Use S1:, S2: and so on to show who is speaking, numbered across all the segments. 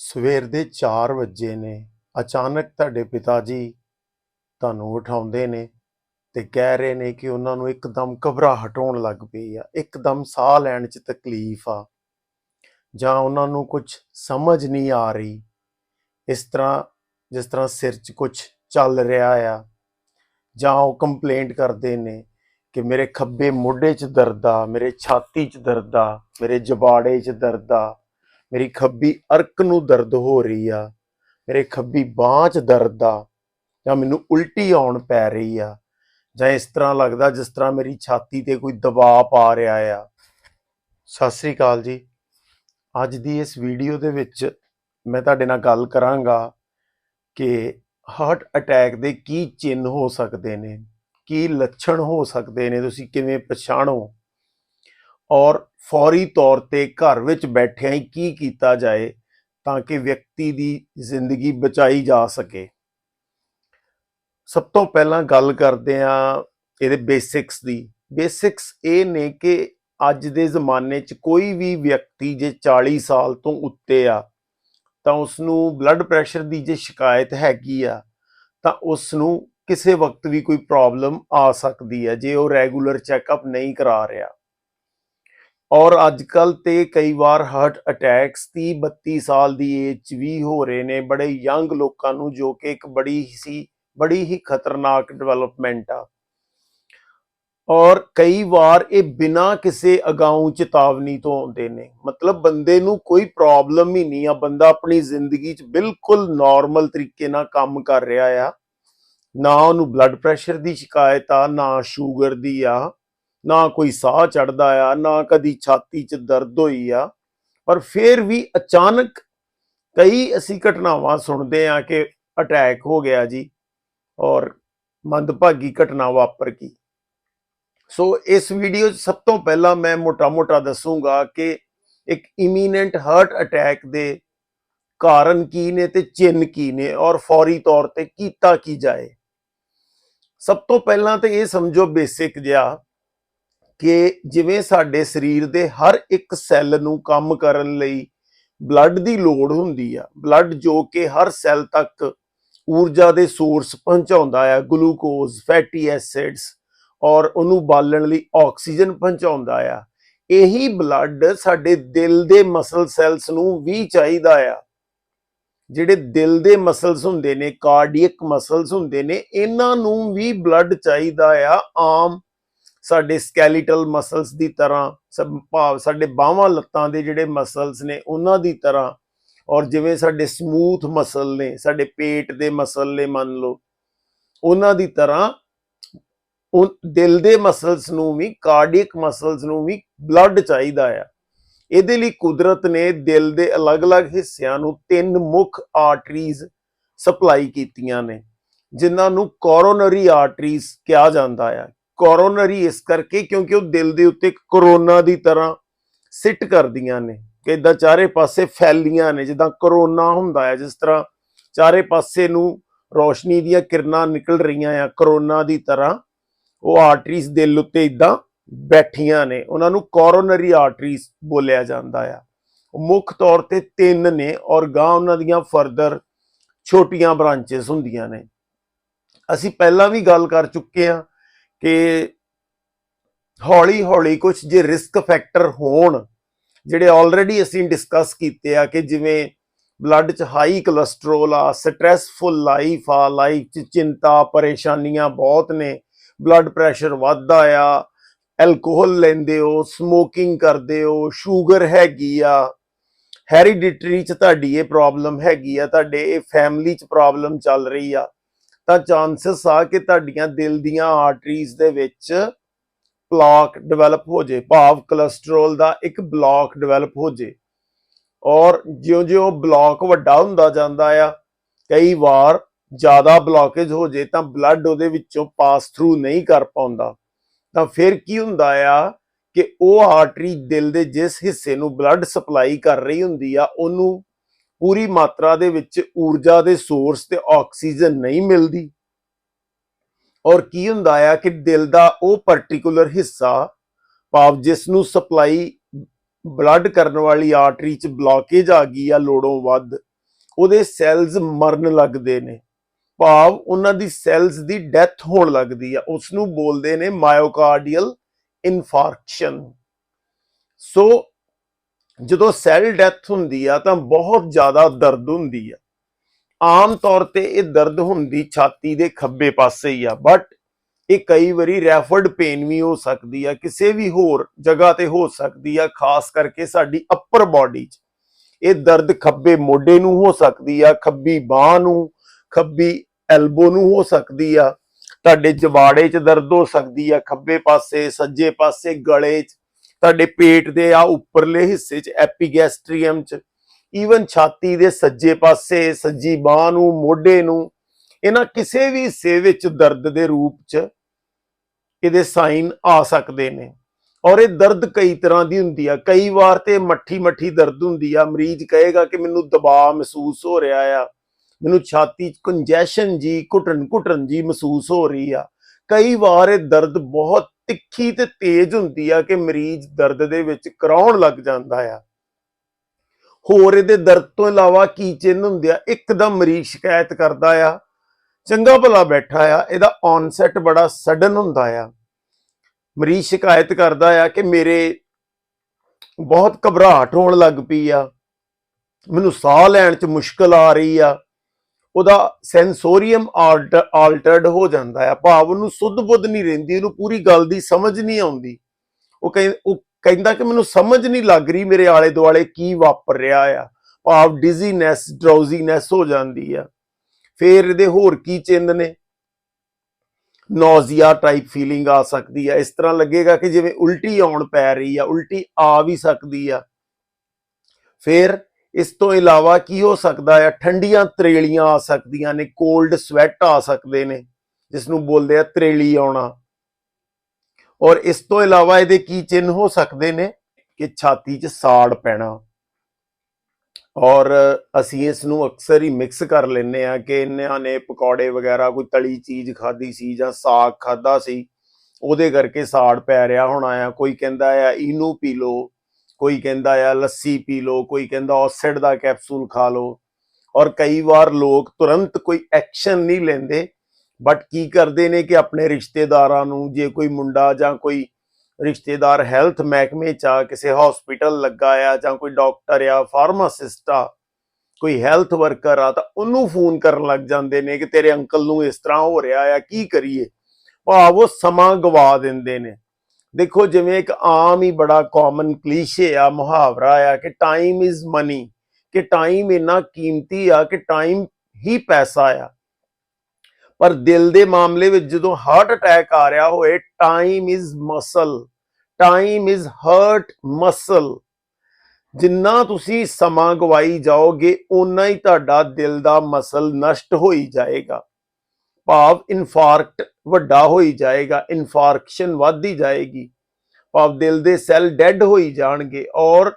S1: ਸਵੇਰ ਦੇ 4 ਵਜੇ ਨੇ। ਅਚਾਨਕ ਤੁਹਾਡੇ ਪਿਤਾ ਜੀ ਤੁਹਾਨੂੰ ਉਠਾਉਂਦੇ ਨੇ ਤੇ ਕਹਿ ਰਹੇ ਨੇ ਕਿ ਉਹਨਾਂ ਨੂੰ ਇੱਕਦਮ ਘਬਰਾਹਟ ਹੋਣ ਲੱਗ ਪਈ ਆ। ਇੱਕਦਮ ਸਾਹ ਲੈਣ 'ਚ ਤਕਲੀਫ ਆ। ਜਾਂ ਉਹਨਾਂ ਨੂੰ ਕੁਝ ਸਮਝ ਨਹੀਂ ਆ ਰਹੀ। ਇਸ ਤਰ੍ਹਾਂ, ਜਿਸ ਤਰ੍ਹਾਂ ਸਿਰ 'ਚ ਕੁਝ ਚੱਲ ਰਿਹਾ ਆ। ਜਾਂ ਉਹ ਕੰਪਲੇਂਟ ਕਰਦੇ ਨੇ ਕਿ ਮੇਰੇ ਖੱਬੇ ਮੋਢੇ 'ਚ ਦਰਦ ਆ, ਮੇਰੇ ਛਾਤੀ 'ਚ ਦਰਦ ਆ, ਮੇਰੇ ਜਬਾੜੇ 'ਚ ਦਰਦ ਆ। ਮੇਰੀ ਖੱਬੀ ਅਰਕ ਨੂੰ ਦਰਦ ਹੋ ਰਹੀ ਆ, ਮੇਰੇ ਖੱਬੀ ਬਾਂਹ 'ਚ ਦਰਦ ਆ, ਜਾਂ ਮੈਨੂੰ ਉਲਟੀ ਆਉਣ ਪੈ ਰਹੀ ਆ, ਜਾਂ ਇਸ ਤਰ੍ਹਾਂ ਲੱਗਦਾ ਜਿਸ ਤਰ੍ਹਾਂ ਮੇਰੀ ਛਾਤੀ ਤੇ ਕੋਈ ਦਬਾਅ ਪਾ ਰਿਹਾ ਆ। ਸਤਿ ਸ੍ਰੀ ਅਕਾਲ ਜੀ। ਅੱਜ ਦੀ ਇਸ ਵੀਡੀਓ ਦੇ ਵਿੱਚ ਮੈਂ ਤੁਹਾਡੇ ਨਾਲ ਗੱਲ ਕਰਾਂਗਾ ਕਿ ਹਾਰਟ ਅਟੈਕ ਦੇ ਕੀ ਚਿੰਨ੍ਹ ਹੋ ਸਕਦੇ ਨੇ, ਕੀ ਲੱਛਣ ਹੋ ਸਕਦੇ ਨੇ, ਤੁਸੀਂ ਕਿਵੇਂ ਪਛਾਣੋ? ਔਰ ਫੌਰੀ ਤੌਰ ਤੇ ਘਰ ਵਿੱਚ ਬੈਠਿਆਂ ਹੀ ਕੀ ਕੀਤਾ ਜਾਏ ਤਾਂ ਕਿ ਵਿਅਕਤੀ ਦੀ ਜ਼ਿੰਦਗੀ ਬਚਾਈ ਜਾ ਸਕੇ। ਸਭ ਤੋਂ ਪਹਿਲਾਂ ਗੱਲ ਕਰਦੇ ਆ ਇਹਦੇ ਬੇਸਿਕਸ ਦੀ। ਬੇਸਿਕਸ ਇਹ ਨੇ ਕਿ ਅੱਜ ਦੇ ਜ਼ਮਾਨੇ 'ਚ ਕੋਈ ਵੀ ਵਿਅਕਤੀ ਜੇ 40 ਸਾਲ ਤੋਂ ਉੱਤੇ ਆ, ਤਾਂ ਉਸ ਨੂੰ ਬਲੱਡ ਪ੍ਰੈਸ਼ਰ ਦੀ ਜੇ ਸ਼ਿਕਾਇਤ ਹੈਗੀ ਆ, ਤਾਂ ਉਸ ਨੂੰ ਕਿਸੇ ਵਕਤ ਵੀ ਕੋਈ ਪ੍ਰੋਬਲਮ ਆ ਸਕਦੀ ਹੈ ਜੇ ਉਹ ਰੈਗੂਲਰ ਚੈੱਕਅਪ ਨਹੀਂ ਕਰਾ ਰਿਹਾ। ਔਰ ਅੱਜ ਕੱਲ ਤੇ ਕਈ ਵਾਰ ਹਾਰਟ ਅਟੈਕਸ 30 32 ਸਾਲ ਦੀ ਏਜ 'ਚ ਵੀ ਹੋ ਰਹੇ ਨੇ, ਬੜੇ ਯੰਗ ਲੋਕਾਂ ਨੂੰ ਜੋ ਕਿ ਇੱਕ ਬੜੀ ਸੀ ਬੜੀ ਹੀ ਖਤਰਨਾਕ ਡਿਵੈਲਪਮੈਂਟ ਆ। ਔਰ ਕਈ ਵਾਰ ਇਹ ਬਿਨਾਂ ਕਿਸੇ ਅਗਾਊਂ ਚੇਤਾਵਨੀ ਤੋਂ ਆਉਂਦੇ ਨੇ। ਮਤਲਬ ਬੰਦੇ ਨੂੰ ਕੋਈ ਪ੍ਰੋਬਲਮ ਹੀ ਨਹੀਂ ਆ, ਬੰਦਾ ਆਪਣੀ ਜ਼ਿੰਦਗੀ 'ਚ ਬਿਲਕੁਲ ਨਾਰਮਲ ਤਰੀਕੇ ਨਾਲ ਕੰਮ ਕਰ ਰਿਹਾ ਆ। ਨਾ ਉਹਨੂੰ ਬਲੱਡ ਪ੍ਰੈਸ਼ਰ ਦੀ ਸ਼ਿਕਾਇਤ ਆ, ਨਾ ਸ਼ੂਗਰ ਦੀ ਆ। ਨਾ ਕੋਈ ਸਾਹ ਚੜਦਾ ਆ, ਨਾ ਕਦੀ ਛਾਤੀ 'ਚ ਦਰਦ ਹੋਈ ਆ। ਪਰ ਫਿਰ ਵੀ ਅਚਾਨਕ ਕਈ ਅਸੀਂ ਘਟਨਾਵਾਂ ਸੁਣਦੇ ਆ ਕਿ ਅਟੈਕ ਹੋ ਗਿਆ ਜੀ ਔਰ ਮੰਦਭਾਗੀ ਘਟਨਾ ਵਾਪਰ ਗਈ। ਸੋ ਇਸ ਵੀਡੀਓ 'ਚ ਸਭ ਤੋਂ ਪਹਿਲਾਂ ਮੈਂ ਮੋਟਾ-ਮੋਟਾ ਦੱਸੂਗਾ ਕਿ ਇੱਕ ਇਮੀਨੈਂਟ ਹਾਰਟ ਅਟੈਕ ਦੇ ਕਾਰਨ ਕੀ ਨੇ ਤੇ ਚਿੰਨ ਕੀ ਨੇ ਔਰ ਫੌਰੀ ਤੌਰ ਤੇ ਕੀਤਾ ਕੀ ਜਾਏ। ਸਭ ਤੋਂ ਪਹਿਲਾਂ ਤੇ ਇਹ ਸਮਝੋ ਬੇਸਿਕ ਜਿਹਾ ਕਿ ਜਿਵੇਂ ਸਾਡੇ ਸਰੀਰ ਦੇ ਹਰ ਇੱਕ ਸੈੱਲ ਨੂੰ ਕੰਮ ਕਰਨ ਲਈ ਬਲੱਡ ਦੀ ਲੋੜ ਹੁੰਦੀ ਆ, ਬਲੱਡ ਜੋ ਕਿ ਹਰ ਸੈੱਲ ਤੱਕ ਊਰਜਾ ਦੇ ਸੋਰਸ ਪਹੁੰਚਾਉਂਦਾ ਆ ਗਲੂਕੋਜ਼ ਫੈਟੀ ਐਸਿਡਸ ਔਰ ਉਹਨੂੰ ਬਾਲਣ ਲਈ ਆਕਸੀਜਨ ਪਹੁੰਚਾਉਂਦਾ ਆ। ਇਹੀ ਬਲੱਡ ਸਾਡੇ ਦਿਲ ਦੇ ਮਸਲ ਸੈਲਸ ਨੂੰ ਵੀ ਚਾਹੀਦਾ ਆ। ਜਿਹੜੇ ਦਿਲ ਦੇ ਮਸਲਸ ਹੁੰਦੇ ਨੇ ਕਾਰਡੀਅਕ ਮਸਲਸ ਹੁੰਦੇ ਨੇ, ਇਹਨਾਂ ਨੂੰ ਵੀ ਬਲੱਡ ਚਾਹੀਦਾ ਆ ਆਮ ਸਾਡੇ ਸਕੈਲੀਟਲ ਮਸਲਸ ਦੀ ਤਰ੍ਹਾਂ, ਸਭ ਭਾਵ ਸਾਡੇ ਬਾਹਾਂ ਲੱਤਾਂ ਦੇ ਜਿਹੜੇ ਮਸਲਸ ਨੇ, ਉਹਨਾਂ ਦੀ ਤਰ੍ਹਾਂ। ਔਰ ਜਿਵੇਂ ਸਾਡੇ ਸਮੂਥ ਮਸਲ ਨੇ, ਸਾਡੇ ਪੇਟ ਦੇ ਮਸਲ ਨੇ ਮੰਨ ਲਓ, ਉਹਨਾਂ ਦੀ ਤਰ੍ਹਾਂ ਉਹ ਦਿਲ ਦੇ ਮਸਲਸ ਨੂੰ ਵੀ ਕਾਰਡੀਅਕ ਮਸਲਸ ਨੂੰ ਵੀ ਬਲੱਡ ਚਾਹੀਦਾ ਆ। ਇਹਦੇ ਲਈ ਕੁਦਰਤ ਨੇ ਦਿਲ ਦੇ ਅਲੱਗ-ਅਲੱਗ ਹਿੱਸਿਆਂ ਨੂੰ ਤਿੰਨ ਮੁੱਖ ਆਰਟਰੀਜ਼ ਸਪਲਾਈ ਕੀਤੀਆਂ ਨੇ, ਜਿਨ੍ਹਾਂ ਨੂੰ ਕੋਰੋਨਰੀ ਆਰਟਰੀਜ਼ ਕਿਹਾ ਜਾਂਦਾ ਆ। ਕੋਰੋਨਰੀ ਇਸ ਕਰਕੇ ਕਿਉਂਕਿ ਉਹ ਦਿਲ ਦੇ ਉੱਤੇ ਕਰੋਨਾ ਦੀ ਤਰ੍ਹਾਂ ਸਿੱਟ ਕਰਦੀਆਂ ਨੇ ਕਿ ਇਦਾਂ ਚਾਰੇ ਪਾਸੇ ਫੈਲੀਆਂ ਨੇ, ਜਿੱਦਾਂ ਕਰੋਨਾ ਹੁੰਦਾ ਹੈ ਜਿਸ ਤਰ੍ਹਾਂ ਚਾਰੇ ਪਾਸੇ ਨੂੰ ਰੋਸ਼ਨੀ ਦੀਆਂ ਕਿਰਨਾਂ ਨਿਕਲ ਰਹੀਆਂ ਆ, ਕਰੋਨਾ ਦੀ ਤਰ੍ਹਾਂ ਉਹ ਆਰਟਰੀਜ਼ ਦਿਲ ਉੱਤੇ ਇਦਾਂ ਬੈਠੀਆਂ ਨੇ। ਉਹਨਾਂ ਨੂੰ ਕੋਰੋਨਰੀ ਆਰਟਰੀਜ਼ ਬੋਲਿਆ ਜਾਂਦਾ ਆ। ਉਹ ਮੁੱਖ ਤੌਰ ਤੇ ਤਿੰਨ ਨੇ ਔਰ ਗਾਂ ਉਹਨਾਂ ਦੀਆਂ ਫਰਦਰ ਛੋਟੀਆਂ ਬ੍ਰਾਂਚਸ ਹੁੰਦੀਆਂ ਨੇ। ਅਸੀਂ ਪਹਿਲਾਂ ਵੀ ਗੱਲ ਕਰ ਚੁੱਕੇ ਆ ਕਿ ਹੌਲੀ ਹੌਲੀ ਕੁਝ ਜੇ ਰਿਸਕ ਫੈਕਟਰ ਹੋਣ, ਜਿਹੜੇ ਆਲਰੇਡੀ ਅਸੀਂ ਡਿਸਕਸ ਕੀਤੇ ਆ ਕਿ ਜਿਵੇਂ ਬਲੱਡ 'ਚ ਹਾਈ ਕੋਲੇਸਟ੍ਰੋਲ ਆ ਸਟ੍ਰੈਸਫੁਲ ਲਾਈਫ ਆ ਲਾਈਫ 'ਚ ਚਿੰਤਾ, ਪਰੇਸ਼ਾਨੀਆਂ ਬਹੁਤ ਨੇ ਬਲੱਡ ਪ੍ਰੈਸ਼ਰ ਵੱਧਦਾ ਆ ਐਲਕੋਹਲ ਲੈਂਦੇ ਹੋ ਸਮੋਕਿੰਗ ਕਰਦੇ ਹੋ ਸ਼ੂਗਰ ਹੈਗੀ ਆ ਹੈਰੀਡਿਟਰੀ 'ਚ ਤੁਹਾਡੀ ਇਹ ਪ੍ਰੋਬਲਮ ਹੈਗੀ ਆ, ਤੁਹਾਡੇ ਇਹ ਫੈਮਿਲੀ 'ਚ ਪ੍ਰੋਬਲਮ ਚੱਲ ਰਹੀ ਆ। ਤਾਂ ਚਾਂਸਸ ਆ ਕਿ ਤੁਹਾਡੀਆਂ ਦਿਲ ਦੀਆਂ ਆਰਟਰੀਜ਼ ਦੇ ਵਿੱਚ ਬਲੌਕ ਡਿਵੈਲਪ ਹੋ ਜੇ, ਭਾਵ ਕੋਲੇਸਟ੍ਰੋਲ ਦਾ ਇੱਕ ਬਲੌਕ ਡਿਵੈਲਪ ਹੋ ਜੇ। ਔਰ ਜਿਉਂ-ਜਿਉਂ ਬਲੌਕ ਵੱਡਾ ਹੁੰਦਾ ਜਾਂਦਾ ਆ, ਕਈ ਵਾਰ ਜ਼ਿਆਦਾ ਬਲੌਕੇਜ ਹੋ ਜੇ ਤਾਂ ਬਲੱਡ ਉਹਦੇ ਵਿੱਚੋਂ ਪਾਸ ਥਰੂ ਨਹੀਂ ਕਰ ਪਾਉਂਦਾ। ਤਾਂ ਫਿਰ ਕੀ ਹੁੰਦਾ ਆ ਕਿ ਉਹ ਆਰਟਰੀ ਦਿਲ ਦੇ ਜਿਸ ਹਿੱਸੇ ਨੂੰ ਬਲੱਡ ਸਪਲਾਈ ਕਰ ਰਹੀ ਹੁੰਦੀ ਆ, ਉਹਨੂੰ ਪੂਰੀ ਮਾਤਰਾ ਦੇ ਵਿੱਚ ਊਰਜਾ ਦੇ ਸੋਰਸ ਤੇ ਆਕਸੀਜਨ ਨਹੀਂ ਮਿਲਦੀ। ਔਰ ਕੀ ਹੁੰਦਾ ਆ ਕਿ ਦਿਲ ਦਾ ਉਹ ਪਾਰਟਿਕੂਲਰ ਹਿੱਸਾ, ਭਾਵ ਜਿਸ ਨੂੰ ਸਪਲਾਈ ਬਲੱਡ ਕਰਨ ਵਾਲੀ ਆਰਟਰੀ 'ਚ ਬਲੌਕੇਜ ਆ ਗਈ ਆ ਲੋੜੋਂ ਵੱਧ, ਉਹਦੇ ਸੈਲਸ ਮਰਨ ਲੱਗਦੇ ਨੇ। ਭਾਵ ਉਹਨਾਂ ਦੀ ਸੈਲਸ ਦੀ ਡੈਥ ਹੋਣ ਲੱਗਦੀ ਆ ਉਸ ਨੂੰ ਬੋਲਦੇ ਨੇ ਮਾਇਓਕਾਰਡੀਅਲ ਇਨਫਾਰਕਸ਼ਨ ਸੋ ਜਦੋਂ ਸੈੱਲ ਡੈਥ ਹੁੰਦੀ ਆ ਤਾਂ ਬਹੁਤ ਜ਼ਿਆਦਾ ਦਰਦ ਹੁੰਦੀ ਆ। ਆਮ ਤੌਰ ਤੇ ਇਹ ਦਰਦ ਹੁੰਦੀ ਛਾਤੀ ਦੇ ਖੱਬੇ ਪਾਸੇ ਹੀ ਆ ਬਟ ਇਹ ਕਈ ਵਾਰੀ ਰੈਫਰਡ ਪੇਨ ਵੀ ਹੋ ਸਕਦੀ ਆ, ਕਿਸੇ ਵੀ ਹੋਰ ਜਗ੍ਹਾ ਤੇ ਹੋ ਸਕਦੀ ਆ, ਖਾਸ ਕਰਕੇ ਸਾਡੀ ਅੱਪਰ ਬਾਡੀ 'ਚ। ਇਹ ਦਰਦ ਖੱਬੇ ਮੋਢੇ ਨੂੰ ਹੋ ਸਕਦੀ ਆ, ਖੱਬੀ ਬਾਹ ਨੂੰ, ਖੱਬੀ ਐਲਬੋ ਨੂੰ ਹੋ ਸਕਦੀ ਆ। ਤੁਹਾਡੇ ਜਵਾੜੇ 'ਚ ਦਰਦ ਹੋ ਸਕਦੀ ਆ, ਖੱਬੇ ਪਾਸੇ, ਸੱਜੇ ਪਾਸੇ, ਗਲੇ 'ਚ। ਤੁਹਾਡੇ ਪੇਟ ਦੇ ਆ ਉੱਪਰਲੇ ਹਿੱਸੇ 'ਚ, ਐਪੀਗੈਸਟ੍ਰੀਅਮ 'ਚ ਈਵਨ ਛਾਤੀ ਦੇ ਸੱਜੇ ਪਾਸੇ, ਸੱਜੀ ਬਾਹ ਨੂੰ, ਮੋਢੇ ਨੂੰ, ਇਹਨਾਂ ਕਿਸੇ ਵੀ ਹਿੱਸੇ ਵਿੱਚ ਦਰਦ ਦੇ ਰੂਪ 'ਚ ਇਹਦੇ ਸਾਈਨ ਆ ਸਕਦੇ ਨੇ। ਔਰ ਇਹ ਦਰਦ ਕਈ ਤਰ੍ਹਾਂ ਦੀ ਹੁੰਦੀ ਆ। ਕਈ ਵਾਰ ਤੇ ਮੱਠੀ ਮੱਠੀ ਦਰਦ ਹੁੰਦੀ ਆ। ਮਰੀਜ਼ ਕਹੇਗਾ ਕਿ ਮੈਨੂੰ ਦਬਾਅ ਮਹਿਸੂਸ ਹੋ ਰਿਹਾ ਆ। ਮੈਨੂੰ ਛਾਤੀ 'ਚ ਕੰਜੈਸ਼ਨ ਜੀ, ਘੁਟਣ ਘੁਟਣ ਜੀ ਮਹਿਸੂਸ ਹੋ ਰਹੀ ਆ। ਕਈ ਵਾਰ ਇਹ ਦਰਦ ਬਹੁਤ ਤਿੱਖੀ ਤੇ ਤੇਜ਼ ਹੁੰਦੀ ਆ ਕਿ ਮਰੀਜ਼ ਦਰਦ ਦੇ ਵਿੱਚ ਕਰਾਉਣ ਲੱਗ ਜਾਂਦਾ ਆ। ਹੋਰ ਇਹਦੇ ਦਰਦ ਤੋਂ ਇਲਾਵਾ ਕੀ ਚਿੰਨ ਹੁੰਦੇ ਆ? ਇੱਕਦਮ ਮਰੀਜ਼ ਸ਼ਿਕਾਇਤ ਕਰਦਾ ਆ। ਚੰਗਾ ਭਲਾ ਬੈਠਾ ਆ। ਇਹਦਾ ਔਨਸੈਟ ਬੜਾ ਸਡਨ ਹੁੰਦਾ ਆ। ਮਰੀਜ਼ ਸ਼ਿਕਾਇਤ ਕਰਦਾ ਆ ਕਿ ਮੇਰੇ ਬਹੁਤ ਘਬਰਾਹਟ ਹੋਣ ਲੱਗ ਪਈ ਆ। ਮੈਨੂੰ ਸਾਹ ਲੈਣ 'ਚ ਮੁਸ਼ਕਲ ਆ ਰਹੀ ਆ। ਉਹਦਾ ਸੈਂਸੋਰੀਅਮ ਆਲਟਰਡ ਹੋ ਜਾਂਦਾ ਆ ਭਾਵ ਉਹਨੂੰ ਸੁੱਧ ਬੁੱਧ ਨਹੀਂ ਰਹਿੰਦੀ, ਉਹਨੂੰ ਪੂਰੀ ਗੱਲ ਦੀ ਸਮਝ ਨਹੀਂ ਆਉਂਦੀ। ਉਹ ਕਹਿ ਕਹਿੰਦਾ ਕਿ ਮੈਨੂੰ ਸਮਝ ਨਹੀਂ ਲੱਗ ਰਹੀ ਮੇਰੇ ਆਲੇ ਦੁਆਲੇ ਕੀ ਵਾਪਰ ਰਿਹਾ ਆ। ਭਾਵ ਡਿਜ਼ੀਨੈਸ ਡਰਾਉਜ਼ੀਨੈਸ ਹੋ ਜਾਂਦੀ ਆ। ਫੇਰ ਇਹਦੇ ਹੋਰ ਕੀ ਚਿੰਨ ਨੇ? ਨੌਜ਼ੀਆ ਟਾਈਪ ਫੀਲਿੰਗ ਆ ਸਕਦੀ ਆ। ਇਸ ਤਰ੍ਹਾਂ ਲੱਗੇਗਾ ਕਿ ਜਿਵੇਂ ਉਲਟੀ ਆਉਣ ਪੈ ਰਹੀ ਆ, ਉਲਟੀ ਆ ਵੀ ਸਕਦੀ ਆ। ਫਿਰ ਇਸ ਤੋਂ ਇਲਾਵਾ ਕੀ ਹੋ ਸਕਦਾ ਆ ਠੰਡੀਆਂ ਤਰੇਲੀਆਂ ਆ ਸਕਦੀਆਂ ਨੇ ਕੋਲਡ ਸਵੈਟ ਆ ਸਕਦੇ ਨੇ ਜਿਸ ਨੂੰ ਬੋਲਦੇ ਆ ਤਰੇਲੀ ਆਉਣਾ। ਔਰ ਇਸ ਤੋਂ ਇਲਾਵਾ ਇਹਦੇ ਕੀ ਚਿੰਨ ਹੋ ਸਕਦੇ ਨੇ? ਕਿ ਛਾਤੀ 'ਚ ਸਾੜ ਪੈਣਾ। ਔਰ ਅਸੀਂ ਇਸ ਨੂੰ ਅਕਸਰ ਹੀ ਮਿਕਸ ਕਰ ਲੈਂਦੇ ਆ ਕਿ ਇਹਨਾਂ ਨੇ ਪਕੌੜੇ ਵਗੈਰਾ ਕੋਈ ਤਲੀ ਚੀਜ਼ ਖਾਧੀ ਸੀ ਜਾਂ ਸਾਗ ਖਾਧਾ ਸੀ, ਉਹਦੇ ਕਰਕੇ ਸਾੜ ਪੈ ਰਿਹਾ ਹੋਣਾ ਆ। ਕੋਈ ਕਹਿੰਦਾ ਆ ਇਨੂ ਪੀ ਲਓ। ਕੋਈ ਕਹਿੰਦਾ ਆ, ਲੱਸੀ ਪੀ ਲਓ, ਕੋਈ ਕਹਿੰਦਾ ਔਸਿਡ ਦਾ ਕੈਪਸੂਲ ਖਾ ਲਓ। ਔਰ ਕਈ ਵਾਰ ਲੋਕ ਤੁਰੰਤ ਕੋਈ ਐਕਸ਼ਨ ਨਹੀਂ ਲੈਂਦੇ, ਬਟ ਕੀ ਕਰਦੇ ਨੇ ਕਿ ਆਪਣੇ ਰਿਸ਼ਤੇਦਾਰਾਂ ਨੂੰ, ਜੇ ਕੋਈ ਮੁੰਡਾ ਜਾਂ ਕੋਈ ਰਿਸ਼ਤੇਦਾਰ ਹੈਲਥ ਮਹਿਕਮੇ ਚ ਆ, ਕਿਸੇ ਹਸਪੀਟਲ ਲੱਗਾ ਆ ਜਾਂ ਕੋਈ ਡਾਕਟਰ ਆ ਫਾਰਮਾਸਿਸਟ ਆ, ਕੋਈ ਹੈਲਥ ਵਰਕਰ ਆ, ਤਾਂ ਉਹਨੂੰ ਫੋਨ ਕਰਨ ਲੱਗ ਜਾਂਦੇ ਨੇ ਕਿ ਤੇਰੇ ਅੰਕਲ ਨੂੰ ਇਸ ਤਰ੍ਹਾਂ ਹੋ ਰਿਹਾ ਆ, ਕੀ ਕਰੀਏ? ਭਾਵ ਉਹ ਸਮਾਂ ਗਵਾ ਦਿੰਦੇ ਨੇ। ਦੇਖੋ, ਜਿਵੇਂ ਇੱਕ ਆਮ ਹੀ ਬੜਾ ਕਾਮਨ ਕਲੀਸ਼ੇ ਆ, ਮੁਹਾਵਰਾ ਆ ਕਿ ਟਾਈਮ ਇਜ਼ ਮਨੀ ਕਿ ਟਾਈਮ ਇੰਨਾ ਕੀਮਤੀ ਆ ਕਿ ਟਾਈਮ ਹੀ ਪੈਸਾ ਆ। ਪਰ ਦਿਲ ਦੇ ਮਾਮਲੇ ਵਿੱਚ ਜਦੋਂ ਹਾਰਟ ਅਟੈਕ ਆ ਰਿਹਾ ਹੋਏ time is muscle time is heart muscle ਜਿੰਨਾ ਤੁਸੀਂ ਸਮਾਂ ਗਵਾਈ ਜਾਓਗੇ, ਓਨਾ ਹੀ ਤੁਹਾਡਾ ਦਿਲ ਦਾ ਮਸਲ ਨਸ਼ਟ ਹੋਈ ਜਾਏਗਾ। ਭਾਵ ਇਨਫਾਰਕਟ ਵੱਡਾ ਹੋਈ ਜਾਏਗਾ, ਇਨਫਾਰਕਸ਼ਨ ਵੱਧਦੀ ਜਾਏਗੀ, ਭਾਵ ਦਿਲ ਦੇ ਸੈੱਲ ਡੈੱਡ ਹੋਈ ਜਾਣਗੇ ਔਰ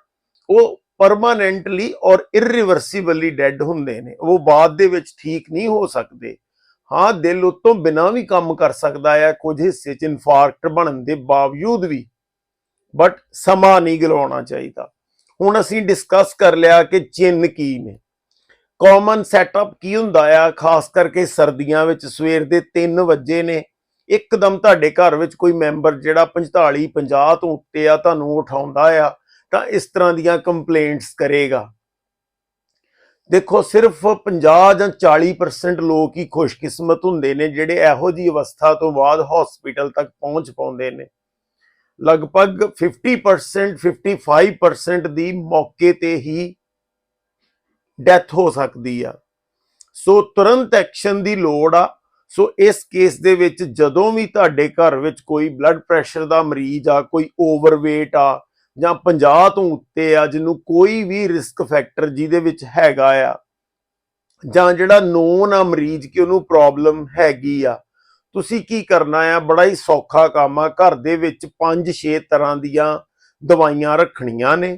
S1: ਉਹ ਪਰਮਾਨੈਂਟਲੀ ਔਰ ਇਰਰਿਵਰਸੀਬਲੀ ਡੈੱਡ ਹੁੰਦੇ ਨੇ, ਉਹ ਬਾਅਦ ਦੇ ਵਿੱਚ ਠੀਕ ਨਹੀਂ ਹੋ ਸਕਦੇ। ਹਾਂ, ਦਿਲ ਉਤੋਂ ਬਿਨਾ ਵੀ ਕੰਮ ਕਰ ਸਕਦਾ ਹੈ, ਕੁਝ ਹਿੱਸੇ 'ਚ ਇਨਫਾਰਕਟ ਬਣਨ ਦੇ ਬਾਵਜੂਦ ਵੀ ਬਟ ਸਮਾਂ ਨਹੀਂ ਗਲਾਉਣਾ ਚਾਹੀਦਾ। ਹੁਣ ਅਸੀਂ ਡਿਸਕਸ ਕਰ ਲਿਆ ਕਿ ਚਿੰਨ ਕੀ ਨੇ। ਕਾਮਨ ਸੈਟਅਪ ਕੀ ਹੁੰਦਾ ਆ? ਖਾਸ ਕਰਕੇ ਸਰਦੀਆਂ ਵਿੱਚ ਸਵੇਰ ਦੇ 3 ਵਜੇ ਨੇ। ਇੱਕਦਮ ਤੁਹਾਡੇ ਘਰ ਵਿੱਚ ਕੋਈ ਮੈਂਬਰ ਜਿਹੜਾ 45 50 ਤੋਂ ਉੱਤੇ ਆ, ਤੁਹਾਨੂੰ ਉਠਾਉਂਦਾ ਆ, ਤਾਂ ਇਸ ਤਰ੍ਹਾਂ ਦੀਆਂ ਕੰਪਲੇਂਟਸ ਕਰੇਗਾ। ਦੇਖੋ, ਸਿਰਫ 50 ਜਾਂ 40% ਲੋਕ ਹੀ ਖੁਸ਼ਕਿਸਮਤ ਹੁੰਦੇ ਨੇ, ਜਿਹੜੇ ਇਹੋ ਜੀ ਅਵਸਥਾ ਤੋਂ ਬਾਅਦ ਹਸਪੀਟਲ ਤੱਕ ਪਹੁੰਚ ਪਾਉਂਦੇ ਨੇ। ਲਗਭਗ 50% 55% ਦੀ ਮੌਕੇ ਤੇ ਹੀ ਡੈਥ ਹੋ ਸਕਦੀ ਆ। ਸੋ ਤੁਰੰਤ ਐਕਸ਼ਨ ਦੀ ਲੋੜ ਆ। ਸੋ ਇਸ ਕੇਸ ਦੇ ਵਿੱਚ ਜਦੋਂ ਵੀ ਤੁਹਾਡੇ ਘਰ ਵਿੱਚ ਕੋਈ ਬਲੱਡ ਪ੍ਰੈਸ਼ਰ ਦਾ ਮਰੀਜ਼ ਆ, ਕੋਈ ਓਵਰਵੇਟ ਆ, ਜਾਂ 50 ਤੋਂ ਉੱਤੇ ਆ, ਜਿਹਨੂੰ ਕੋਈ ਵੀ ਰਿਸਕ ਫੈਕਟਰ ਜਿਹਦੇ ਵਿੱਚ ਹੈਗਾ ਆ, ਜਾਂ ਜਿਹੜਾ ਨੋਨ ਆ ਮਰੀਜ਼ ਕਿ ਉਹਨੂੰ ਪ੍ਰੋਬਲਮ ਹੈਗੀ ਆ, ਤੁਸੀਂ ਕੀ ਕਰਨਾ ਆ? ਬੜਾ ਹੀ ਸੌਖਾ ਕੰਮ ਆ। ਘਰ ਦੇ ਵਿੱਚ 5-6 ਤਰ੍ਹਾਂ ਦੀਆਂ ਦਵਾਈਆਂ ਰੱਖਣੀਆਂ ਨੇ।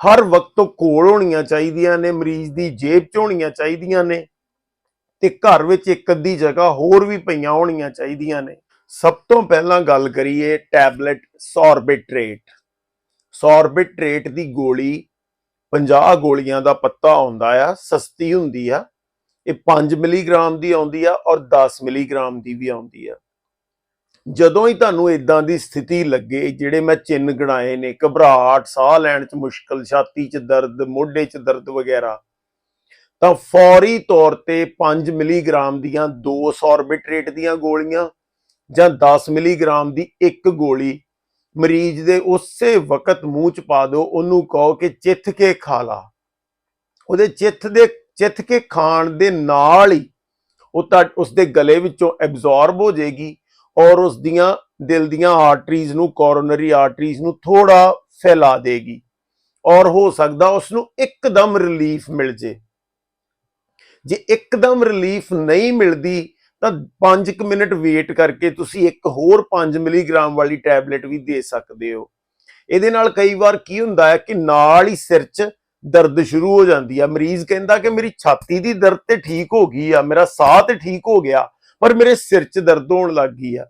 S1: ਹਰ ਵਕਤ ਕੋਲ ਹੋਣੀਆਂ ਚਾਹੀਦੀਆਂ ਨੇ, ਮਰੀਜ਼ ਦੀ ਜੇਬ 'ਚ ਹੋਣੀਆਂ ਚਾਹੀਦੀਆਂ ਨੇ ਤੇ ਘਰ ਵਿੱਚ ਇੱਕ ਅੱਧੀ ਜਗ੍ਹਾ ਹੋਰ ਵੀ ਪਈਆਂ ਹੋਣੀਆਂ ਚਾਹੀਦੀਆਂ ਨੇ। ਸਭ ਤੋਂ ਪਹਿਲਾਂ ਗੱਲ ਕਰੀਏ ਟੈਬਲੇਟ ਸੌਰਬਿਟਰੇਟ। ਸੌਰਬਿਟਰੇਟ ਦੀ ਗੋਲੀ 50 ਗੋਲੀਆਂ ਦਾ ਪੱਤਾ ਆਉਂਦਾ ਆ, ਸਸਤੀ ਹੁੰਦੀ ਆ। ਇਹ 5 ਮਿਲੀਗ੍ਰਾਮ ਦੀ ਆਉਂਦੀ ਆ ਔਰ 10 ਮਿਲੀਗ੍ਰਾਮ ਦੀ ਵੀ ਆਉਂਦੀ ਆ। ਜਦੋਂ ਹੀ ਤੁਹਾਨੂੰ ਇਦਾਂ ਦੀ ਸਥਿਤੀ ਲੱਗੇ, ਜਿਹੜੇ ਮੈਂ ਚਿੰਨ ਗਣਾਏ ਨੇ, ਘਬਰਾਹਟ, ਸਾਹ ਲੈਣ 'ਚ ਮੁਸ਼ਕਲ, ਛਾਤੀ 'ਚ ਦਰਦ, ਮੋਢੇ 'ਚ ਦਰਦ ਵਗੈਰਾ, ਤਾਂ ਫੌਰੀ ਤੌਰ ਤੇ 5 ਮਿਲੀਗ੍ਰਾਮ ਦੀਆਂ ਦੋ ਸੋਰਬਿਟਰੇਟ ਦੀਆਂ ਗੋਲੀਆਂ ਜਾਂ 10 ਮਿਲੀਗ੍ਰਾਮ ਦੀ ਇੱਕ ਗੋਲੀ, ਮਰੀਜ਼ ਦੇ ਉਸੇ ਵਕਤ ਮੂੰਹ 'ਚ ਪਾ ਦਿਓ, ਉਹਨੂੰ ਕਹੋ ਕਿ ਚਿੱਥ ਕੇ ਖਾ ਲਾ। ਉਹਦੇ ਚਿੱਥ ਦੇ, ਚਿੱਥ ਕੇ ਖਾਣ ਦੇ ਨਾਲ ਹੀ ਉਹ ਤਾਂ ਉਸਦੇ ਗਲੇ ਵਿੱਚੋਂ ਐਬਜ਼ੌਰਬ ਹੋ ਜਾਏਗੀ ਔਰ ਉਸ ਦੀਆਂ ਦਿਲ ਦੀਆਂ ਆਰਟਰੀਜ਼ ਨੂੰ ਕੋਰੋਨਰੀ ਆਰਟਰੀਜ਼ ਨੂੰ ਥੋੜਾ ਫੈਲਾ ਦੇਗੀ। ਔਰ ਹੋ ਸਕਦਾ ਉਸ ਨੂੰ ਇੱਕਦਮ ਰਿਲੀਫ ਮਿਲ ਜੇ। ਜੇ ਇੱਕਦਮ ਰਿਲੀਫ ਨਹੀਂ ਮਿਲਦੀ, ਤਾਂ 5 ਮਿੰਟ ਵੇਟ ਕਰਕੇ ਤੁਸੀਂ ਇੱਕ ਹੋਰ 5 ਮਿਲੀਗ੍ਰਾਮ ਵਾਲੀ ਟੈਬਲੇਟ ਵੀ ਦੇ ਸਕਦੇ ਹੋ। ਇਹਦੇ ਨਾਲ ਕਈ ਵਾਰ ਕੀ ਹੁੰਦਾ ਹੈ ਕਿ ਨਾਲ ਹੀ ਸਿਰ 'ਚ ਦਰਦ ਸ਼ੁਰੂ ਹੋ ਜਾਂਦੀ ਆ। ਮਰੀਜ਼ ਕਹਿੰਦਾ ਕਿ ਮੇਰੀ ਛਾਤੀ ਦੀ ਦਰਦ ਤੇ ਠੀਕ ਹੋ ਗਈ ਆ, ਮੇਰਾ ਸਾਹ ਤੇ ਠੀਕ ਹੋ ਗਿਆ। ਪਰ ਮੇਰੇ ਸਿਰ 'ਚ ਦਰਦ ਹੋਣ ਲੱਗ ਗਈ ਆ।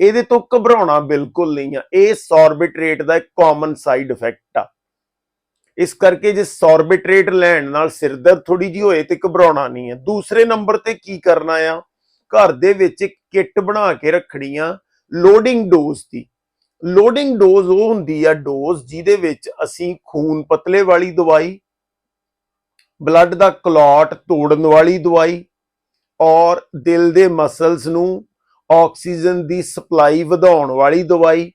S1: ਇਹਦੇ ਤੋਂ ਘਬਰਾਉਣਾ ਬਿਲਕੁਲ ਨਹੀਂ ਆ। ਇਹ ਸੌਰਬਿਟਰੇਟ ਦਾ ਇੱਕ ਕਾਮਨ ਸਾਈਡ ਇਫੈਕਟ ਆ। ਇਸ ਕਰਕੇ ਜੇ ਸੌਰਬਿਟਰੇਟ ਲੈਣ ਨਾਲ ਸਿਰ ਦਰਦ ਥੋੜੀ ਜੀ ਹੋਏ ਤੇ ਘਬਰਾਉਣਾ ਨਹੀਂ ਹੈ ਦੂਸਰੇ ਨੰਬਰ ਤੇ ਕੀ ਕਰਨਾ ਆ? ਘਰ ਦੇ ਵਿੱਚ ਇੱਕ ਕਿੱਟ ਬਣਾ ਕੇ ਰੱਖਣੀ ਆ ਲੋਡਿੰਗ ਡੋਜ਼ ਦੀ। ਲੋਡਿੰਗ ਡੋਜ਼ ਉਹ ਹੁੰਦੀ ਆ ਡੋਜ਼ ਜਿਹਦੇ ਵਿੱਚ ਅਸੀਂ ਖੂਨ ਪਤਲੇ ਵਾਲੀ ਦਵਾਈ ਬਲੱਡ ਦਾ ਕਲੌਟ ਤੋੜਨ ਵਾਲੀ ਦਵਾਈ ਔਰ ਦਿਲ ਦੇ ਮਸਲਸ ਨੂੰ ਆਕਸੀਜਨ ਦੀ ਸਪਲਾਈ ਵਧਾਉਣ ਵਾਲੀ ਦਵਾਈ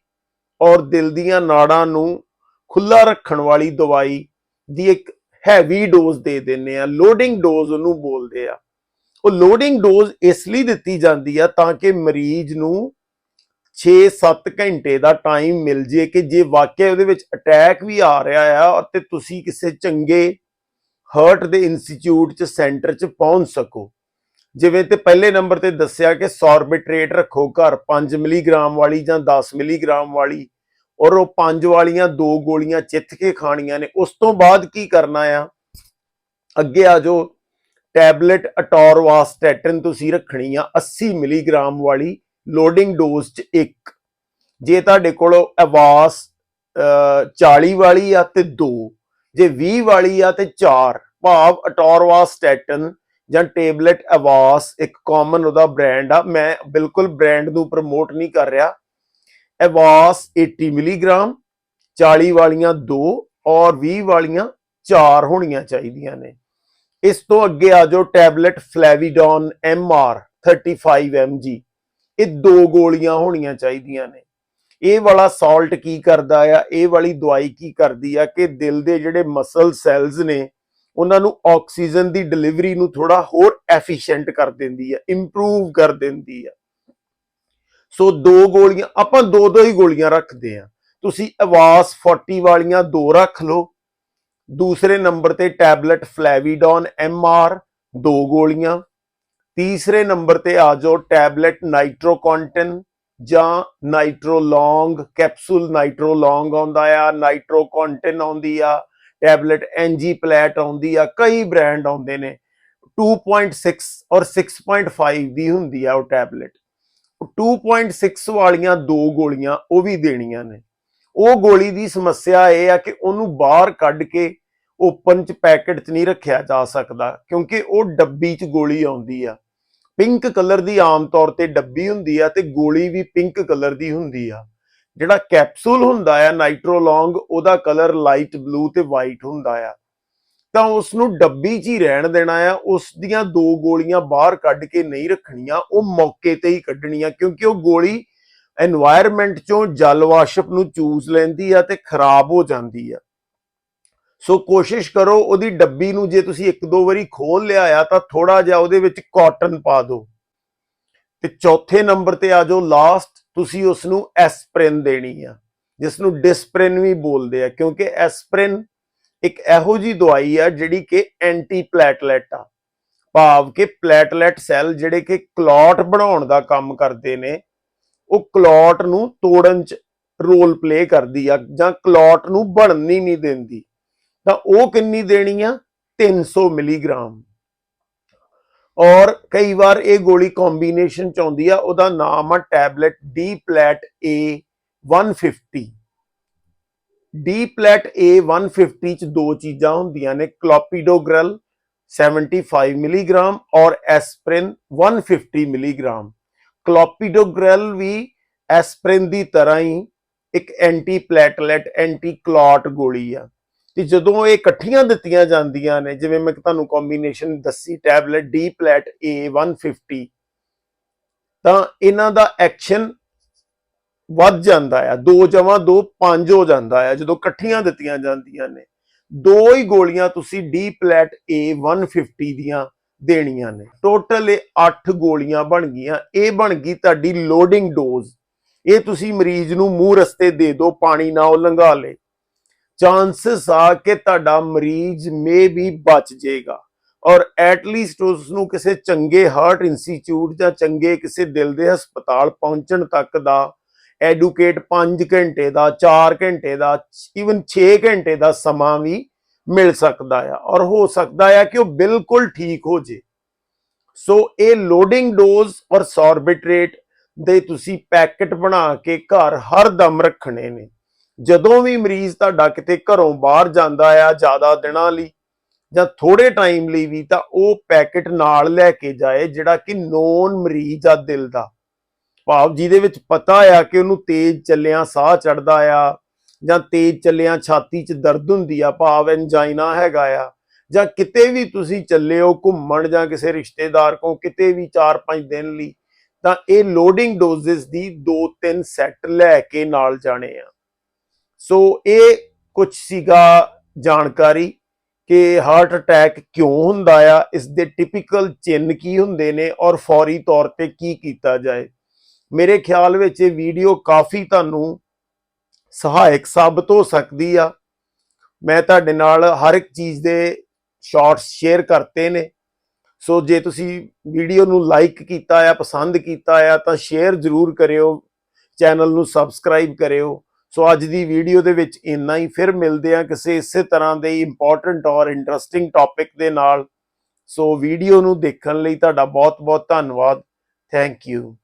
S1: ਔਰ ਦਿਲ ਦੀਆਂ ਨਾੜਾਂ ਨੂੰ ਖੁੱਲਾ ਰੱਖਣ ਵਾਲੀ ਦਵਾਈ ਦੀ ਇੱਕ ਹੈਵੀ ਡੋਜ਼ ਦੇ ਦਿੰਨੇ ਆ ਲੋਡਿੰਗ ਡੋਜ਼ ਉਹਨੂੰ ਬੋਲਦੇ ਆ। ਉਹ ਲੋਡਿੰਗ ਡੋਜ਼ ਇਸ ਲਈ ਦਿੱਤੀ ਜਾਂਦੀ ਆ ਤਾਂ ਕਿ ਮਰੀਜ਼ ਨੂੰ 6-7 ਘੰਟੇ ਦਾ ਟਾਈਮ ਮਿਲ ਜੇ ਕਿ ਜੇ ਵਾਕਿਆ ਉਹਦੇ ਵਿੱਚ ਅਟੈਕ ਵੀ ਆ ਰਿਹਾ ਆ ਅਤੇ ਤੁਸੀਂ ਕਿਸੇ ਚੰਗੇ ਹਰਟ ਦੇ ਇੰਸਟੀਚਿਊਟ 'ਚ ਸੈਂਟਰ 'ਚ ਪਹੁੰਚ ਸਕੋ। ਜਿਵੇਂ ਤੇ ਪਹਿਲੇ ਨੰਬਰ ਤੇ ਦੱਸਿਆ ਕਿ ਸੋਰਬਿਟਰੇਟ ਰੱਖੋ ਘਰ 5 ਮਿਲੀਗ੍ਰਾਮ ਵਾਲੀ ਜਾਂ 10 ਮਿਲੀਗ੍ਰਾਮ ਵਾਲੀ, ਔਰ ਉਹ ਪੰਜ ਵਾਲੀਆਂ, ਦੋ ਗੋਲੀਆਂ ਚਿੱਥ ਕੇ ਖਾਣੀਆਂ ਨੇ। ਉਸ ਤੋਂ ਬਾਅਦ ਕੀ ਕਰਨਾ ਆ? ਅੱਗੇ ਆ ਜੋ ਟੈਬਲੇਟ ਅਟੋਰਵਾਸਟੈਟਿਨ ਤੁਸੀਂ ਰੱਖਣੀ ਆ 80 ਮਿਲੀਗ੍ਰਾਮ ਵਾਲੀ, ਲੋਡਿੰਗ ਡੋਜ਼ ਚ ਇੱਕ। ਜੇ ਤੁਹਾਡੇ ਕੋਲ ਅਵਾਸ 40 ਵਾਲੀ ਆ ਤੇ 2 ਜੇ 20 ਵਾਲੀ ਆ ਤੇ 4 ਭਾਵ ਅਟੋਰਵਾਸਟੈਟਿਨ ਜਾਂ ਟੈਬਲੇਟ ਅਵਾਸ, ਇੱਕ ਕਾਮਨ ਉਹਦਾ ਬ੍ਰਾਂਡ ਆ, ਮੈਂ ਬਿਲਕੁਲ ਬ੍ਰਾਂਡ ਨੂੰ ਪ੍ਰਮੋਟ ਨਹੀਂ ਕਰ ਰਿਹਾ। ਐਵਾਸ 80 ਮਿਲੀਗ੍ਰਾਮ 40 ਵਾਲੀਆਂ 2 ਔਰ 20 ਵਾਲੀਆਂ 4 ਹੋਣੀਆਂ ਚਾਹੀਦੀਆਂ ਨੇ। ਇਸ ਤੋਂ ਅੱਗੇ ਆ ਜਾਓ tablet Flavedon M MR 35 mg ਇਹ ਦੋ ਗੋਲੀਆਂ ਹੋਣੀਆਂ ਚਾਹੀਦੀਆਂ ਨੇ। ਇਹ ਵਾਲਾ ਸਾਲਟ ਕੀ ਕਰਦਾ ਆ? ਇਹ ਵਾਲੀ ਦਵਾਈ ਕੀ ਕਰਦੀ ਆ? ਕਿ ਦਿਲ ਦੇ ਜਿਹੜੇ ਮਸਲ ਸੈਲਸ ਨੇ ਉਹਨਾਂ ਨੂੰ ਆਕਸੀਜਨ ਦੀ ਡਿਲੀਵਰੀ ਨੂੰ ਥੋੜਾ ਹੋਰ ਐਫੀਸ਼ੀਐਂਟ ਕਰ ਦਿੰਦੀ ਹੈ ਇੰਪਰੂਵ ਕਰ ਦਿੰਦੀ ਆ। ਸੋ ਦੋ ਗੋਲੀਆਂ, ਆਪਾਂ ਦੋ ਦੋ ਹੀ ਗੋਲੀਆਂ ਰੱਖਦੇ ਆ। ਤੁਸੀਂ ਆਵਾਸ 40 ਵਾਲੀਆਂ ਦੋ ਰੱਖ ਲਓ। ਦੂਸਰੇ ਨੰਬਰ ਤੇ ਟੈਬਲੇਟ ਫਲੈਵੀਡੋਨ ਐਮਆਰ ਦੋ ਗੋਲੀਆਂ। ਤੀਸਰੇ ਨੰਬਰ ਤੇ ਆ ਜਾਓ ਟੈਬਲੇਟ ਨਾਈਟ੍ਰੋਕੌਂਟਨ ਜਾਂ ਨਾਈਟ੍ਰੋਲੋਂਗ, ਕੈਪਸੂਲ ਨਾਈਟ੍ਰੋਲੋਂਗ ਆਉਂਦਾ ਆ ਨਾਈਟ੍ਰੋਕੌਂਟਨ ਆਉਂਦੀ ਆ। ਟੈਬਲੇਟ ਐਨਜੀ ਪਲੈਟ ਆਉਂਦੀ ਆ, ਕਈ ਬ੍ਰਾਂਡ ਆਉਂਦੇ ਨੇ। 2.6 ਔਰ 6.5 ਦੀ ਹੁੰਦੀ ਆ ਉਹ ਟੈਬਲੇਟ। 2.6 ਵਾਲੀਆਂ ਦੋ ਗੋਲੀਆਂ ਉਹ ਵੀ ਦੇਣੀਆਂ ਨੇ। ਉਹ ਗੋਲੀ ਦੀ ਸਮੱਸਿਆ ਇਹ ਆ ਕਿ ਉਹਨੂੰ ਬਾਹਰ ਕੱਢ ਕੇ ਓਪਨ ਚ ਪੈਕੇਟ ਚ ਨਹੀਂ ਰੱਖਿਆ ਜਾ ਸਕਦਾ, ਕਿਉਂਕਿ ਉਹ ਡੱਬੀ ਚ ਗੋਲੀ ਆਉਂਦੀ ਆ। ਪਿੰਕ ਕਲਰ ਦੀ ਆਮ ਤੌਰ ਤੇ ਡੱਬੀ ਹੁੰਦੀ ਆ ਤੇ ਗੋਲੀ ਵੀ ਪਿੰਕ ਕਲਰ ਦੀ ਹੁੰਦੀ ਆ। ਜਿਹੜਾ ਕੈਪਸੂਲ ਹੁੰਦਾ ਆ ਨਾਈਟ੍ਰੋਲੋਂਗ ਉਹਦਾ ਕਲਰ ਲਾਈਟ ਬਲੂ ਤੇ ਵਾਈਟ ਹੁੰਦਾ ਆ। ਤਾਂ ਉਸ ਨੂੰ ਡੱਬੀ 'ਚ ਹੀ ਰਹਿਣ ਦੇਣਾ ਆ, ਉਸ ਦੀਆਂ ਦੋ ਗੋਲੀਆਂ ਬਾਹਰ ਕੱਢ ਕੇ ਨਹੀਂ ਰੱਖਣੀਆਂ, ਉਹ ਮੌਕੇ ਤੇ ਹੀ ਕੱਢਣੀਆਂ, ਕਿਉਂਕਿ ਉਹ ਗੋਲੀ এনवायरमेंट ਚੋਂ ਜਲ ਵਾਸ਼ਪ ਨੂੰ ਚੂਸ ਲੈਂਦੀ ਆ ਤੇ ਖਰਾਬ ਹੋ ਜਾਂਦੀ ਆ। ਸੋ ਕੋਸ਼ਿਸ਼ ਕਰੋ ਉਹਦੀ ਡੱਬੀ ਨੂੰ ਜੇ ਤੁਸੀਂ ਇੱਕ ਦੋ ਵਾਰੀ ਖੋਲ ਲਿਆ ਆ, ਤਾਂ ਥੋੜਾ ਜਿਹਾ ਉਹਦੇ ਵਿੱਚ ਕਾਟਨ ਪਾ ਦਿਓ। ਤੇ ਚੌਥੇ ਨੰਬਰ ਤੇ ਆ ਜਾਓ ਲਾਸਟ ਤੁਸੀਂ ਉਸ ਨੂੰ ਐਸਪ੍ਰਿਨ ਦੇਣੀ ਆ ਜਿਸ ਨੂੰ ਡਿਸਪ੍ਰਿਨ ਵੀ ਬੋਲਦੇ ਆ, ਕਿਉਂਕਿ ਐਸਪ੍ਰਿਨ ਇੱਕ ਇਹੋ ਜੀ ਦਵਾਈ ਆ ਜਿਹੜੀ ਕਿ ਐਂਟੀ ਪਲੇਟਲੈਟ ਆ। ਭਾਵ ਕਿ ਪਲੇਟਲੈਟ ਸੈੱਲ ਜਿਹੜੇ ਕਿ ਕਲੌਟ ਬਣਾਉਣ ਦਾ ਕੰਮ ਕਰਦੇ ਨੇ, ਉਹ ਕਲੌਟ ਨੂੰ ਤੋੜਨ ਚ ਰੋਲ ਪਲੇ ਕਰਦੀ ਆ, ਜਾਂ ਕਲੌਟ ਨੂੰ ਬਣਨੀ ਨਹੀਂ ਦਿੰਦੀ। ਤਾਂ ਉਹ ਕਿੰਨੀ ਦੇਣੀ ਆ? 300 ਮਿਲੀਗ੍ਰਾਮ। ਔਰ ਕਈ ਵਾਰ ਇਹ ਗੋਲੀ ਕੰਬੀਨੇਸ਼ਨ ਚ ਆਉਂਦੀ ਆ, ਉਹਦਾ ਨਾਮ ਆ tablet Deplatt A 150 Deplatt A150 ਚ ਦੋ ਚੀਜ਼ਾਂ ਹੁੰਦੀਆਂ ਨੇ ਕਲੋਪੀਡੋਗ੍ਰਲ 75 ਮਿਲੀਗ੍ਰਾਮ ਔਰ ਐਸਪ੍ਰਿਨ 150 ਮਿਲੀਗ੍ਰਾਮ ਕਲੋਪੀਡੋਗ੍ਰਲ ਵੀ ਐਸਪ੍ਰਿਨ ਦੀ ਤਰ੍ਹਾਂ ਹੀ ਇੱਕ ਐਂਟੀ ਪਲੇਟਲੈਟ ਐਂਟੀ ਕਲੌਟ ਗੋਲੀ ਆ। ਤੇ ਜਦੋਂ ਇਹ ਇਕੱਠੀਆਂ ਦਿੱਤੀਆਂ ਜਾਂਦੀਆਂ ਨੇ, ਜਿਵੇਂ ਮੈਂ ਤੁਹਾਨੂੰ ਕੰਬੀਨੇਸ਼ਨ ਦੱਸੀ ਟੈਬਲੇਟ ਡੀਪਲੈਟ A150 ਤਾਂ ਇਹਨਾਂ ਦਾ ਐਕਸ਼ਨ ਵੱਧ ਜਾਂਦਾ ਆ 2 ਜਮਾ 2 5 ਹੋ ਜਾਂਦਾ ਆ, ਜਦੋਂ ਇਕੱਠੀਆਂ ਦਿੱਤੀਆਂ ਜਾਂਦੀਆਂ ਨੇ। ਦੋ ਹੀ ਗੋਲੀਆਂ ਤੁਸੀਂ ਡੀ ਪਲੈਟ A150 ਦੀਆਂ ਦੇਣੀਆਂ ਨੇ। ਟੋਟਲ ਇਹ 8 ਗੋਲੀਆਂ ਬਣ ਗਈਆਂ। ਇਹ ਬਣ ਗਈ ਤੁਹਾਡੀ ਲੋਡਿੰਗ ਡੋਜ਼ ਇਹ ਤੁਸੀਂ ਮਰੀਜ਼ ਨੂੰ ਮੂੰਹ ਰਸਤੇ ਦੇ ਦਿਓ, ਪਾਣੀ ਨਾ ਉਹ ਲੰਘਾ ਲੇ। ਚਾਂਸਸ ਆ ਕਿ ਤੁਹਾਡਾ ਮਰੀਜ਼ ਮੇ ਵੀ ਬਚ ਜਾਏਗਾ। ਔਰ ਐਟ ਲੀਸਟ ਉਸ ਨੂੰ ਕਿਸੇ ਚੰਗੇ ਹਾਰਟ ਇੰਸਟੀਚਿਊਟ ਜਾਂ ਚੰਗੇ ਕਿਸੇ ਦਿਲ ਦੇ ਹਸਪਤਾਲ ਪਹੁੰਚਣ ਤੱਕ ਦਾ ਐਡੂਕੇਟ 5 ਘੰਟੇ ਦਾ 4 ਘੰਟੇ ਦਾ ਈਵਨ 6 ਘੰਟੇ ਦਾ ਸਮਾਂ ਵੀ ਮਿਲ ਸਕਦਾ ਆ। ਔਰ ਹੋ ਸਕਦਾ ਆ ਕਿ ਉਹ ਬਿਲਕੁਲ ਠੀਕ ਹੋ ਜੇ। ਸੋ ਇਹ ਲੋਡਿੰਗ ਡੋਜ਼ ਔਰ ਸੌਰਬਿਟਰੇਟ ਦੇ ਤੁਸੀਂ ਪੈਕੇਟ ਬਣਾ ਕੇ ਘਰ ਹਰ ਦਮ ਰੱਖਣੇ ਨੇ। ਜਦੋਂ ਵੀ ਮਰੀਜ਼ ਤੁਹਾਡਾ ਕਿਤੇ ਘਰੋਂ ਬਾਹਰ ਜਾਂਦਾ ਆ ਜ਼ਿਆਦਾ ਦਿਨਾਂ ਲਈ ਜਾਂ ਥੋੜੇ ਟਾਈਮ ਲਈ ਵੀ ਤਾਂ ਉਹ ਪੈਕੇਟ ਨਾਲ ਲੈ ਕੇ ਜਾਏ ਜਿਹੜਾ ਕਿ ਨੋਨ ਮਰੀਜ਼ ਆ ਦਿਲ ਦਾ। ਭਾਵ ਜਿਹਦੇ ਵਿੱਚ ਪਤਾ ਆ ਕਿ ਉਹਨੂੰ ਤੇਜ਼ ਚੱਲਿਆਂ ਸਾਹ ਚੜਦਾ ਆ ਜਾਂ ਤੇਜ਼ ਚੱਲਿਆਂ ਛਾਤੀ 'ਚ ਦਰਦ ਹੁੰਦੀ ਆ, ਭਾਵ ਐਂਜਾਈਨਾ ਹੈਗਾ ਆ ਜਾਂ ਕਿਤੇ ਵੀ ਤੁਸੀਂ ਚੱਲੇ ਹੋ ਘੁੰਮਣ ਜਾਂ ਕਿਸੇ ਰਿਸ਼ਤੇਦਾਰ ਕੋ ਕਿਤੇ ਵੀ 4-5 ਦਿਨ ਲਈ ਤਾਂ ਇਹ ਲੋਡਿੰਗ ਡੋਜ਼ਸ ਦੀ 2-3 ਸੈੱਟ ਲੈ ਕੇ ਨਾਲ ਜਾਣੇ ਆ। ਸੋ ਇਹ ਕੁਝ ਸੀਗਾ ਜਾਣਕਾਰੀ ਕਿ ਹਾਰਟ ਅਟੈਕ ਕਿਉਂ ਹੁੰਦਾ ਆ ਇਸ ਦੇ ਟਿਪੀਕਲ ਚਿੰਨ ਕੀ ਹੁੰਦੇ ਨੇ ਔਰ ਫੌਰੀ ਤੌਰ ਤੇ ਕੀ ਕੀਤਾ ਜਾਏ। ਮੇਰੇ ਖਿਆਲ ਵਿੱਚ ਇਹ ਵੀਡੀਓ ਕਾਫੀ ਤੁਹਾਨੂੰ ਸਹਾਇਕ ਸਾਬਤ ਹੋ ਸਕਦੀ ਆ। ਮੈਂ ਤੁਹਾਡੇ ਨਾਲ ਹਰ ਇੱਕ ਚੀਜ਼ ਦੇ ਸ਼ਾਰਟਸ ਸ਼ੇਅਰ ਕਰਤੇ ਨੇ। ਸੋ ਜੇ ਤੁਸੀਂ ਵੀਡੀਓ ਨੂੰ ਲਾਈਕ ਕੀਤਾ ਆ, ਪਸੰਦ ਕੀਤਾ ਆ, ਤਾਂ ਸ਼ੇਅਰ ਜ਼ਰੂਰ ਕਰਿਓ ਚੈਨਲ ਨੂੰ ਸਬਸਕ੍ਰਾਈਬ ਕਰਿਓ। ਸੋ ਅੱਜ ਦੀ ਵੀਡੀਓ ਦੇ ਵਿੱਚ ਇੰਨਾ ਹੀ। ਫਿਰ ਮਿਲਦੇ ਆ ਕਿਸੇ ਇਸੇ ਤਰ੍ਹਾਂ ਦੇ ਇੰਪੋਰਟੈਂਟ ਔਰ ਇੰਟਰਸਟਿੰਗ ਟੌਪਿਕ ਦੇ ਨਾਲ। ਸੋ ਵੀਡੀਓ ਨੂੰ ਦੇਖਣ ਲਈ ਤੁਹਾਡਾ ਬਹੁਤ ਬਹੁਤ ਧੰਨਵਾਦ। Thank you